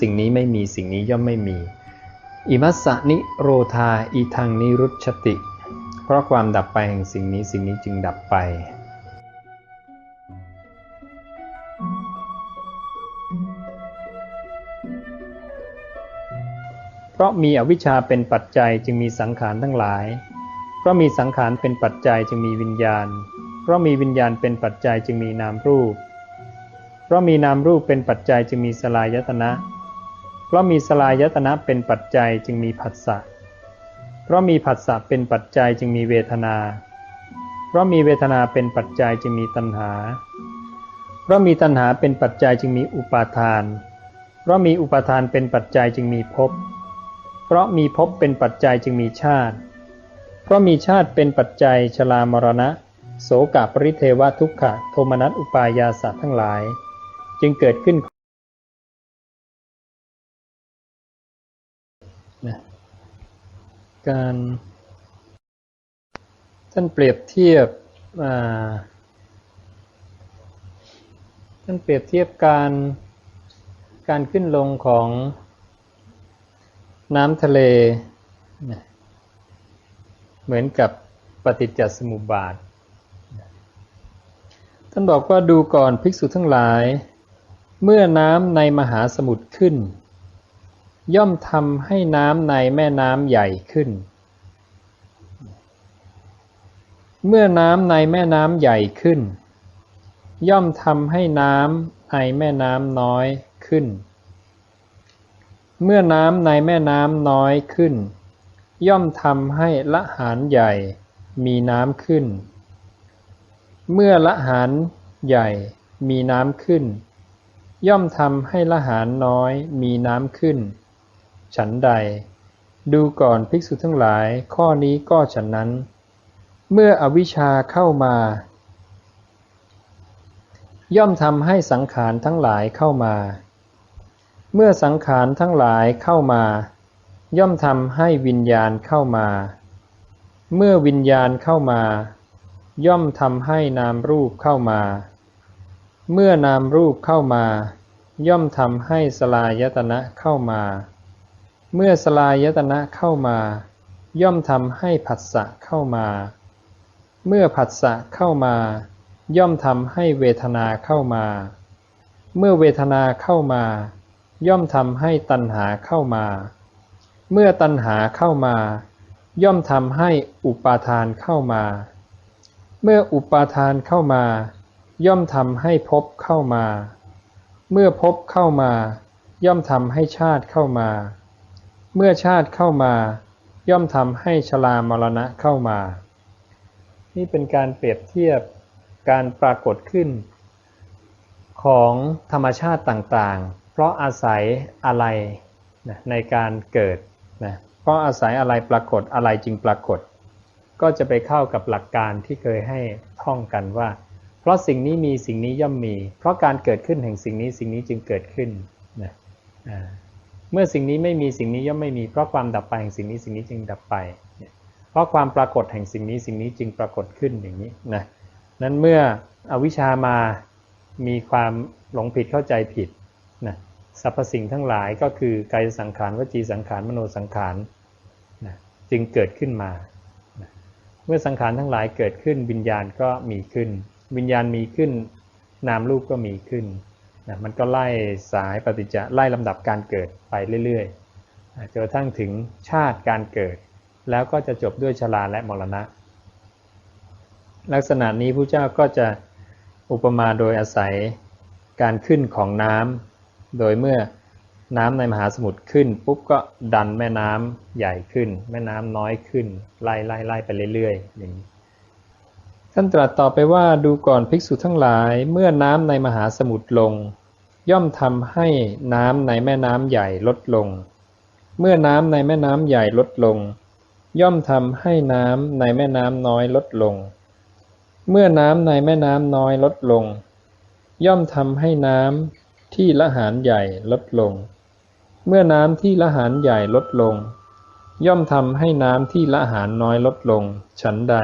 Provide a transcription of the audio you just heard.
สิ่งนี้ไม่มีสิ่งนี้ย่อมไม่มี อิมัสสนิโรธาอีทางนิรุชติ เพราะความดับไปแห่งสิ่งนี้สิ่งนี้จึงดับไป เพราะมีอวิชชาเป็นปัจจัยจึงมีสังขารทั้งหลาย เพราะมีสังขารเป็นปัจจัยจึงมีวิญญาณ เพราะมีวิญญาณเป็นปัจจัยจึงมีนามรูป เพราะมีนามรูปเป็นปัจจัยจึงมีสลายตนะ เพราะมีสลายตนะเป็นปัจจัยจึงมีผัสสะ เพราะมีผัสสะเป็นปัจจัยจึงมีเวทนา เพราะมีเวทนาเป็นปัจจัยจึงมีตัณหา เพราะมีตัณหาเป็นปัจจัยจึงมีอุปาทาน เพราะมีอุปาทานเป็นปัจจัยจึงมีภพ เพราะมีภพเป็นปัจจัยจึงมีชาติ เพราะมีชาติเป็นปัจจัยชรามรณะ โสกะปริเทวทุกขะโทมนัสอุปายาสัตทั้งหลาย จึงเกิดขึ้น นะการท่านเปรียบเทียบท่านเปรียบเทียบการการขึ้นลงของน้ำทะเลนะเหมือนกับปฏิจจสมุปบาท ท่านบอกว่าดูก่อนภิกษุทั้งหลาย เมื่อน้ำในมหาสมุทรขึ้น ย่อมทำให้น้ำในแม่น้ำใหญ่ขึ้น เมื่อน้ำในแม่น้ำใหญ่ขึ้น ย่อมทำให้น้ำในแม่น้ำน้อยขึ้น เมื่อน้ำในแม่น้ำน้อยขึ้น ย่อมทำให้ละหารใหญ่มีน้ำขึ้น เมื่อละหารใหญ่มีน้ำขึ้นย่อมทำให้ละหารน้อยมีน้ำขึ้น ฉันใด ดูก่อนภิกษุทั้งหลาย ข้อนี้ก็ฉันนั้น เมื่ออวิชชาเข้ามา ย่อมทำให้สังขารทั้งหลายเข้ามา เมื่อสังขารทั้งหลายเข้ามา ย่อมทำให้วิญญาณเข้ามา เมื่อวิญญาณเข้ามา ย่อมทำให้นามรูปเข้ามา เมื่อนามรูปเข้ามาย่อมทำให้สลายตนะเข้ามา เมื่อสลายตนะเข้ามา ย่อมทำให้ผัสสะเข้ามา เมื่อผัสสะเข้ามา ย่อมทำให้เวทนาเข้ามา เมื่อเวทนาเข้ามา ย่อมทำให้ตัณหาเข้ามา เมื่อตัณหาเข้ามา ย่อมทำให้อุปาทานเข้ามา เมื่ออุปาทานเข้ามา ย่อมทำให้ภพเข้ามา เมื่อภพเข้ามา ย่อมทำให้ชาติเข้ามา เมื่อชาติเข้ามา ย่อมทำให้ชรามรณะเข้ามา นี่เป็นการเปรียบเทียบการปรากฏขึ้น ของธรรมชาติต่างๆ เพราะอาศัยอะไรนะในการเกิดนะเพราะอาศัยอะไรปรากฏอะไรจึงปรากฏ ก็จะไปเข้ากับหลักการที่เคยให้ท่องกันว่า เพราะสิ่งนี้มีสิ่งนี้ย่อมมี เพราะการเกิดขึ้นแห่งสิ่งนี้สิ่งนี้จึงเกิดขึ้นนะอ่า เมื่อสิ่งนี้ไม่มีสิ่งนี้ย่อมไม่มีเพราะความดับไปแห่งสิ่งนี้สิ่งนี้จึงดับไป เพราะความปรากฏแห่งสิ่งนี้สิ่งนี้จึงปรากฏขึ้นอย่างนี้นะนั้นเมื่ออวิชชามามีความหลงผิดเข้าใจผิดนะสรรพสิ่งทั้งหลายก็คือกายสังขารวจีสังขารมโนสังขารนะจึงเกิดขึ้นมานะเมื่อสังขารทั้งหลายเกิดขึ้นวิญญาณก็มีขึ้น วิญญาณมีขึ้น นามรูปก็มีขึ้น นะมันก็ไล่สายปฏิจจะไล่ลำดับการเกิดไปเรื่อยๆอ่าจนกระทั่งถึงชาติการเกิด แล้วก็จะจบด้วยชราและมรณะ ลักษณะนี้พระเจ้าก็จะอุปมาโดยอาศัยการขึ้นของน้ำโดยเมื่อน้ำในมหาสมุทรขึ้นปุ๊บก็ดันแม่น้ำใหญ่ขึ้น แม่น้ำน้อยขึ้น ไล่ไล่ไล่ไปเรื่อยๆอย่างนี้ท่านตรัสต่อไปว่าดูก่อนภิกษุทั้งหลายเมื่อน้ำในมหาสมุทรลง ย่อมทำให้น้ำในแม่น้ำใหญ่ลดลง เมื่อน้ำในแม่น้ำใหญ่ลดลง ย่อมทำให้น้ำในแม่น้ำน้อยลดลง เมื่อน้ำในแม่น้ำน้อยลดลง ย่อมทำให้น้ำที่ละหารใหญ่ลดลง เมื่อน้ำที่ละหารใหญ่ลดลง ย่อมทำให้น้ำที่ละหารน้อยลดลง ฉันใด